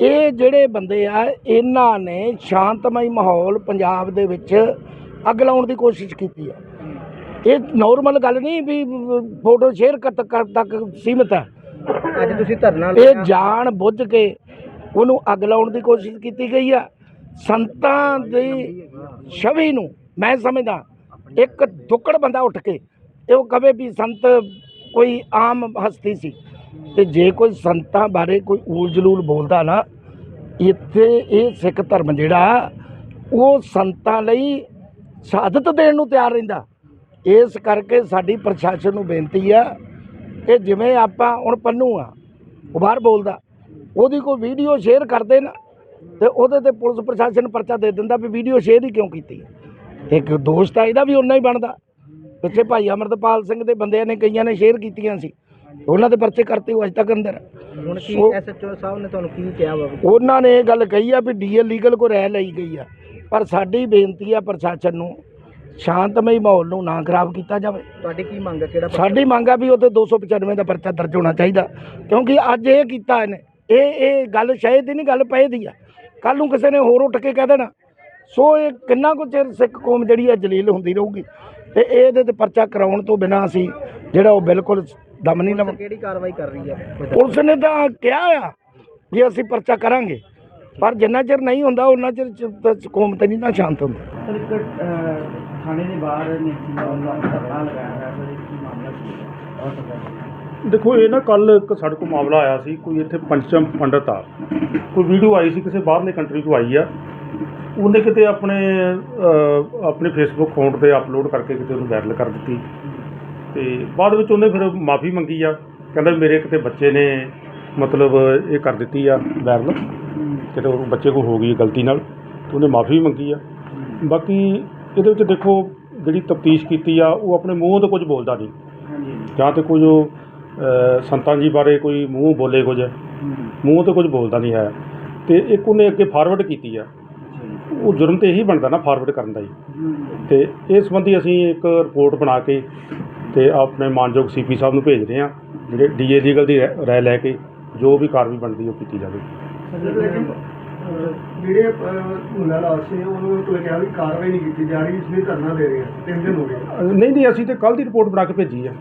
ਇਹ ਜਿਹੜੇ ਬੰਦੇ ਆ, ਇਹਨਾਂ ਨੇ ਸ਼ਾਂਤਮਈ ਮਾਹੌਲ ਪੰਜਾਬ ਦੇ ਵਿੱਚ ਅੱਗ ਲਾਉਣ ਦੀ ਕੋਸ਼ਿਸ਼ ਕੀਤੀ ਆ। ਇਹ ਨਾਰਮਲ ਗੱਲ ਨਹੀਂ ਵੀ ਫੋਟੋ ਸ਼ੇਅਰ ਕਰ ਕਰ ਤੱਕ ਸੀਮਿਤ ਹੈ। ਅੱਜ ਤੁਸੀਂ ਧਰਨਾ ਇਹ ਜਾਣ ਬੁੱਝ ਕੇ ਉਹਨੂੰ ਅੱਗ ਲਾਉਣ ਦੀ ਕੋਸ਼ਿਸ਼ ਕੀਤੀ ਗਈ ਆ। ਸੰਤਾਂ ਦੀ ਛਵੀ ਨੂੰ ਮੈਂ ਸਮਝਦਾ ਇੱਕ ਦੁੱਕੜ ਬੰਦਾ ਉੱਠ ਕੇ ਤੇ ਉਹ ਕਵੇ ਵੀ ਸੰਤ ਕੋਈ ਆਮ ਹਸਤੀ ਸੀ। ਤੇ ਜੇ ਕੋਈ ਸੰਤਾਂ ਬਾਰੇ ਕੋਈ ਊਲ ਜਲੂਲ ਬੋਲਦਾ ਨਾ ਇੱਥੇ ਇਹ ਸਿੱਖ ਧਰਮ ਜਿਹੜਾ ਉਹ ਸੰਤਾਂ ਲਈ ਸ਼ਹਾਦਤ ਦੇਣ ਨੂੰ ਤਿਆਰ ਰਹਿੰਦਾ। ਇਸ ਕਰਕੇ ਸਾਡੀ ਪ੍ਰਸ਼ਾਸਨ ਨੂੰ ਬੇਨਤੀ ਆ ਕਿ ਜਿਵੇਂ ਆਪਾਂ ਹੁਣ ਪੰਨੂ ਆ ਉਹ ਬਾਹਰ ਬੋਲਦਾ ਉਹਦੀ ਕੋਈ ਵੀਡੀਓ ਸ਼ੇਅਰ ਕਰਦੇ ਨਾ ਤੇ ਉਹਦੇ ਤੇ ਪੁਲਿਸ ਪ੍ਰਸ਼ਾਸਨ ਪਰਚਾ ਦੇ ਦਿੰਦਾ ਵੀ ਵੀਡੀਓ ਸ਼ੇਅਰ ਹੀ ਕਿਉਂ ਕੀਤੀ ਇੱਕ ਦੋਸਤ ਆ ਇਹਦਾ ਵੀ ਉਨਾ ਹੀ ਬਣਦਾ। ਪਿੱਛੇ ਭਾਈ ਅਮਰਤਪਾਲ ਸਿੰਘ ਦੇ ਬੰਦਿਆਂ ਨੇ ਕਈਆਂ ਨੇ ਸ਼ੇਅਰ ਕੀਤੀਆਂ ਸੀ ਉਹਨਾਂ ਦੇ ਪਰਚੇ ਕਰਤੇ ਉਹ ਅੱਜ ਤੱਕ ਅੰਦਰ। ਹੁਣ ਕੀ ਐਸਐਚਓ ਸਾਹਿਬ ਨੇ ਤੁਹਾਨੂੰ ਕੀ ਕਿਹਾ ਵਾ? ਉਹਨਾਂ ਨੇ ਇਹ ਗੱਲ ਕਹੀ ਆ ਵੀ ਡੀਐਲ ਲੀਗਲ ਕੋ ਰਹਿ ਲਈ ਗਈ ਆ। ਪਰ ਸਾਡੀ ਬੇਨਤੀ ਆ ਪ੍ਰਸ਼ਾਸਨ ਨੂੰ ਸ਼ਾਂਤਮਈ ਮਾਹੌਲ ਨੂੰ ਨਾ ਖਰਾਬ ਕੀਤਾ ਜਾਵੇ। ਤੁਹਾਡੀ ਕੀ ਮੰਗ ਹੈ? ਕਿਹੜਾ ਸਾਡੀ ਮੰਗ ਆ ਵੀ ਉੱਥੇ 295 ਦਾ ਪਰਚਾ ਦਰਜ ਹੋਣਾ ਚਾਹੀਦਾ। ਕਿਉਂਕਿ ਅੱਜ ਇਹ ਕੀਤਾ ਇਹਨੇ। ਇਹ ਇਹ ਗੱਲ ਸ਼ਾਇਦ ਦੀ ਨਹੀਂ ਗੱਲ ਪਏ ਦੀ ਆ। ਕੱਲ ਨੂੰ ਕਿਸੇ ਨੇ ਹੋਰ ਉੱਠ ਕੇ ਕਹਿ ਦੇਣਾ। ਸੋ ਇਹ ਕਿੰਨਾ ਕੁ ਚਿਰ ਸਿੱਖ ਕੌਮ ਜਿਹੜੀ ਆ ਜਲੀਲ ਹੁੰਦੀ ਰਹੂਗੀ। ਤੇ ਇਹਦੇ ਤੇ ਪਰਚਾ ਕਰਾਉਣ ਤੋਂ ਬਿਨਾਂ ਅਸੀਂ ਜਿਹੜਾ ਉਹ ਬਿਲਕੁਲ ਦਮ ਨਹੀਂ ਲਵਾਂ ਕਿਹੜੀ ਕਾਰਵਾਈ ਕਰ ਰਹੀ ਹੈ? ਪੁਲਿਸ ਨੇ ਤਾਂ ਕਿਹਾ ਆ ਵੀ ਅਸੀਂ ਪਰਚਾ ਕਰਾਂਗੇ। ਪਰ ਜਿੰਨਾ ਚਿਰ ਨਹੀਂ ਹੁੰਦਾ ਉਹਨਾਂ ਚਿਰ ਕੌਮ ਤੇ ਨਹੀਂ ਨਾ ਸ਼ਾਂਤ ਹੁੰਦੀ। ਥਾਣੇ ਦੇ ਬਾਹਰ ਨੀਤੀ ਦਾ ਧਰਨਾ ਲਗਾਇਆ ਹੈ ਕੀ ਮਾਮਲਾ ਦੇਖੋ। ਇਹ ਨਾ ਕੱਲ ਇੱਕ ਸਾਡੇ ਕੋਲ ਮਾਮਲਾ ਆਇਆ ਸੀ ਕੋਈ ਇੱਥੇ ਪੰਚਮ ਪੰਡਤ ਆ। ਕੋਈ ਵੀਡੀਓ ਆਈ ਸੀ ਕਿਸੇ ਬਾਹਰਲੇ ਕੰਟਰੀ ਤੋਂ ਆਈ ਆ। ਉਹਨੇ ਕਿਤੇ ਆਪਣੇ ਅਹ, ਆਪਣੇ ਫੇਸਬੁੱਕ ਅਕਾਊਂਟ ਤੇ ਅਪਲੋਡ ਕਰਕੇ ਕਿਤੇ ਉਹਨੂੰ ਵਾਇਰਲ ਕਰ ਦਿੱਤੀ। ਤੇ ਬਾਅਦ ਵਿੱਚ ਉਹਨੇ ਫਿਰ ਮਾਫੀ ਮੰਗੀ ਆ। ਕਹਿੰਦਾ ਵੀ ਮੇਰੇ ਕਿਤੇ ਬੱਚੇ ਨੇ ਮਤਲਬ ਇਹ ਕਰ ਦਿੱਤੀ ਆ ਵਾਇਰਲ ਕਿਤੇ ਉਹ ਬੱਚੇ ਕੋਲ ਹੋ ਗਈ ਗਲਤੀ ਨਾਲ। ਤੇ ਉਹਨੇ ਮਾਫੀ ਮੰਗੀ ਆ। ਬਾਕੀ ਇਹਦੇ ਵਿੱਚ ਦੇਖੋ ਜਿਹੜੀ ਤਫਤੀਸ਼ ਕੀਤੀ ਆ ਉਹ ਆਪਣੇ ਮੂੰਹ ਤੋਂ ਕੁਝ ਬੋਲਦਾ ਨਹੀਂ। ਜਾਂ ਤੇ ਕੁਝ ਉਹ ਅ, ਸੰਤਾਂ ਜੀ ਬਾਰੇ ਕੋਈ ਮੂੰਹ ਬੋਲੇ ਕੁਝ। ਮੂੰਹ ਤੋਂ ਕੁਝ ਬੋਲਦਾ ਨਹੀਂ ਹੈ। ਤੇ ਇੱਕ ਉਹਨੇ ਅੱਗੇ ਫਾਰਵਰਡ ਕੀਤੀ ਆ। ਉਹ ਜੁਰਮ ਤੇ ਇਹੀ ਬਣਦਾ ਨਾ ਫਾਰਵਰਡ ਕਰਨ ਦਾ ਹੀ। ਤੇ ਇਸ ਸੰਬੰਧੀ ਅਸੀਂ ਇੱਕ ਰਿਪੋਰਟ ਬਣਾ ਕੇ ਤੇ ਆਪਣੇ ਮਾਨਯੋਗ ਸੀਪੀ ਸਾਹਿਬ ਨੂੰ ਭੇਜ ਰਹੇ ਹਾਂ ਜਿਹੜੇ ਡੀਏ ਲੀਗਲ ਦੀ ਰਾਇ ਰਾਇ ਲੈ ਕੇ ਜੋ ਵੀ ਕਾਰਵਾਈ ਬਣਦੀ ਉਹ ਕੀਤੀ ਜਾਵੇ। ਜਿਹੜੇ ਹੁਨਰ ਲਾਸੇ ਉਹਨੂੰ ਕੋਲ ਕਿਹਾ ਵੀ ਕਾਰਵਾਈ ਨਹੀਂ ਕੀਤੀ ਜਾ ਰਹੀ ਇਸ ਲਈ ਧਰਨਾ ਦੇ ਰਹੇ ਆ। ਤਿੰਨ ਦਿਨ ਹੋ ਗਏ। ਨਹੀਂ ਨਹੀਂ ਅਸੀਂ ਤੇ ਕੱਲ ਦੀ ਰਿਪੋਰਟ ਬਣਾ ਕੇ ਭੇਜੀ ਆ।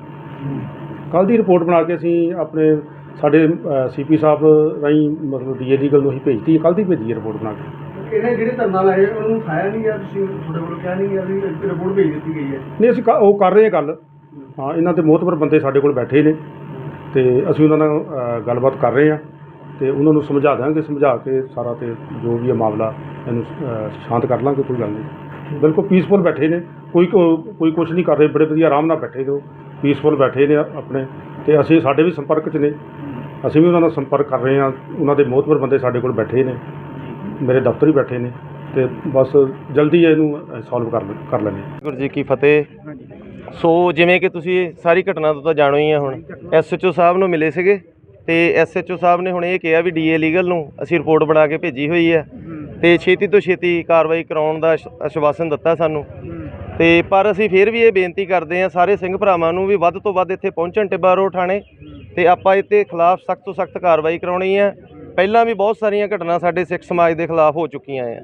ਕੱਲ ਦੀ ਰਿਪੋਰਟ ਬਣਾ ਕੇ ਅਸੀਂ ਆਪਣੇ ਸਾਡੇ ਸੀਪੀ ਸਾਹਿਬ ਰਾਹੀਂ ਮਤਲਬ ਡੀਏ ਲੀਗਲ ਨੂੰ ਅਸੀਂ ਭੇਜਤੀ ਕੱਲ ਦੀ ਭੇਜੀ ਹੈ ਰਿਪੋਰਟ ਬਣਾ ਕੇ। ਇਹਨੇ ਜਿਹੜੇ ਧਰਨਾ ਲਾਏ ਉਹਨਾਂ ਨੂੰ ਖਾਇਆ ਨਹੀਂ ਗਿਆ ਤੁਸੀਂ ਤੁਹਾਡੇ ਕੋਲ ਕਿਹਾ ਨਹੀਂ ਗਿਆ ਵੀ ਰਿਪੋਰਟ ਭੇਜ ਦਿੱਤੀ ਗਈ ਹੈ। ਨਹੀਂ ਅਸੀਂ ਕ- ਉਹ ਕਰ ਰਹੇ ਹਾਂ ਗੱਲ। ਹਾਂ ਇਹਨਾਂ ਦੇ ਮੋਹਤਬਰ ਬੰਦੇ ਸਾਡੇ ਕੋਲ ਬੈਠੇ ਨੇ। ਤੇ ਅਸੀਂ ਉਹਨਾਂ ਨਾਲ ਅ, ਗੱਲਬਾਤ ਕਰ ਰਹੇ ਹਾਂ ਤੇ ਉਹਨਾਂ ਨੂੰ ਸਮਝਾ ਦਾਂਗੇ ਸਮਝਾ ਕੇ ਸਾਰਾ ਤੇ ਜੋ ਵੀ ਇਹ ਮਾਮਲਾ ਇਹਨੂੰ ਅ, ਸ਼ਾਂਤ ਕਰ ਲਾਂਗੇ ਕੋਈ ਗੱਲ ਨਹੀਂ। ਬਿਲਕੁਲ ਪੀਸਫੁਲ ਬੈਠੇ ਨੇ। ਕੋਈ ਕੋ- ਕੋਈ ਕੁਝ ਨਹੀਂ ਕਰ ਰਹੇ ਬੜੇ ਵਧੀਆ ਆਰਾਮ ਨਾਲ ਬੈਠੇ ਉਹ। ਪੀਸਫੁਲ ਬੈਠੇ ਨੇ ਆਪਣੇ। ਤੇ ਅਸੀਂ ਸਾਡੇ ਵੀ ਸੰਪਰਕ 'ਚ ਨੇ। ਅਸੀਂ ਵੀ ਉਹਨਾਂ ਨਾਲ ਸੰਪਰਕ ਕਰ ਰਹੇ ਹਾਂ। ਉਹਨਾਂ ਦੇ ਮੋਹਤਬਰ ਬੰਦੇ ਸਾਡੇ ਕੋਲ ਬੈਠੇ ਨੇ। ਮੇਰੇ ਦਫ਼ਤਰ ਹੀ ਬੈਠੇ ਨੇ। ਤੇ ਬਸ ਜਲਦੀ ਇਹਨੂੰ ਸੋਲਵ ਕਰ ਕਰ ਲੈਂਦੇ ਹਾਂ। ਗੁਰੂ ਜੀ ਕੀ ਫਤਿਹ। ਸੋ ਜਿਵੇਂ ਕਿ ਤੁਸੀਂ ਸਾਰੀ ਘਟਨਾ ਤੋਂ ਤਾਂ ਜਾਣੋ ਹੀ ਆ ਹੁਣ। ਐਸਐਚਓ ਸਾਹਿਬ ਨੂੰ ਮਿਲੇ ਸੀਗੇ? ਤੇ ਐਸਐਚਓ ਸਾਹਿਬ ਨੇ ਹੁਣ ਇਹ ਕਿਹਾ ਵੀ ਡੀਏ ਲੀਗਲ ਨੂੰ ਅਸੀਂ ਰਿਪੋਰਟ ਬਣਾ ਕੇ ਭੇਜੀ ਹੋਈ ਹੈ। ਤੇ ਛੇਤੀ ਤੋਂ ਛੇਤੀ ਕਾਰਵਾਈ ਕਰਾਉਣ ਦਾ ਆਸ਼- ਆਸ਼ਵਾਸਨ ਦਿੱਤਾ ਸਾਨੂੰ। ਤੇ ਪਰ ਅਸੀਂ ਫਿਰ ਵੀ ਇਹ ਬੇਨਤੀ ਕਰਦੇ ਹਾਂ ਸਾਰੇ ਸਿੰਘ ਭਰਾਵਾਂ ਨੂੰ ਵੀ ਵੱਧ ਤੋਂ ਵੱਧ ਇੱਥੇ ਪਹੁੰਚਣ ਟਿੱਬਾ ਰੋਡ ਥਾਣੇ ਤੇ ਆਪਾਂ ਇਹਤੇ ਖਿਲਾਫ ਸਖਤ ਤੋਂ ਸਖਤ ਕਾਰਵਾਈ ਕਰਾਉਣੀ ਹੈ। ਪਹਿਲਾਂ ਵੀ ਬਹੁਤ ਸਾਰੀਆਂ ਘਟਨਾ ਸਾਡੇ ਸਿੱਖ ਸਮਾਜ ਦੇ ਖਿਲਾਫ ਹੋ ਚੁੱਕੀਆਂ ਆ।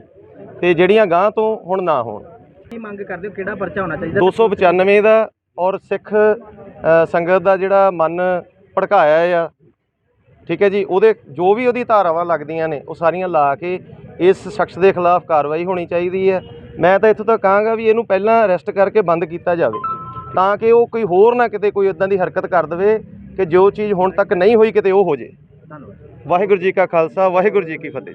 ਤੇ ਜਿਹੜੀਆਂ ਗਾਂ ਤੋਂ ਹੁਣ ਨਾ ਹੋਣ। ਕੀ ਮੰਗ ਕਰਦੇ ਹੋ? ਕਿਹੜਾ ਪਰਚਾ ਹੋਣਾ ਚਾਹੀਦਾ? 295 ਦਾ ਔਰ ਸਿੱਖ ਸੰਗਤ ਦਾ ਜਿਹੜਾ ਮਨ ਭੜਕਾਇਆ ਆ ਠੀਕ ਹੈ ਜੀ ਉਹਦੇ ਜੋ ਵੀ ਉਹਦੀ ਧਾਰਾਵਾਂ ਲੱਗਦੀਆਂ ਨੇ ਉਹ ਸਾਰੀਆਂ ਲਾ ਕੇ ਇਸ ਸ਼ਖਸ ਦੇ ਖਿਲਾਫ ਕਾਰਵਾਈ ਹੋਣੀ ਚਾਹੀਦੀ ਹੈ। ਮੈਂ ਤਾਂ ਇੱਥੋਂ ਤੱਕ ਕਹਾਂਗਾ ਵੀ ਇਹਨੂੰ ਪਹਿਲਾਂ ਅਰੈਸਟ ਕਰਕੇ ਬੰਦ ਕੀਤਾ ਜਾਵੇ ਤਾਂ ਕਿ ਉਹ ਕੋਈ ਹੋਰ ਨਾ ਕਿਤੇ ਕੋਈ ਇਦਾਂ ਦੀ ਹਰਕਤ ਕਰ ਦੇਵੇ ਕਿ ਜੋ ਚੀਜ਼ ਹੁਣ ਤੱਕ ਨਹੀਂ ਹੋਈ ਕਿਤੇ ਉਹ ਹੋ ਜੇ। ਵਾਹਿਗੁਰੂ ਜੀ ਕਾ ਖਾਲਸਾ ਵਾਹਿਗੁਰੂ ਜੀ ਕੀ ਫਤਿਹ।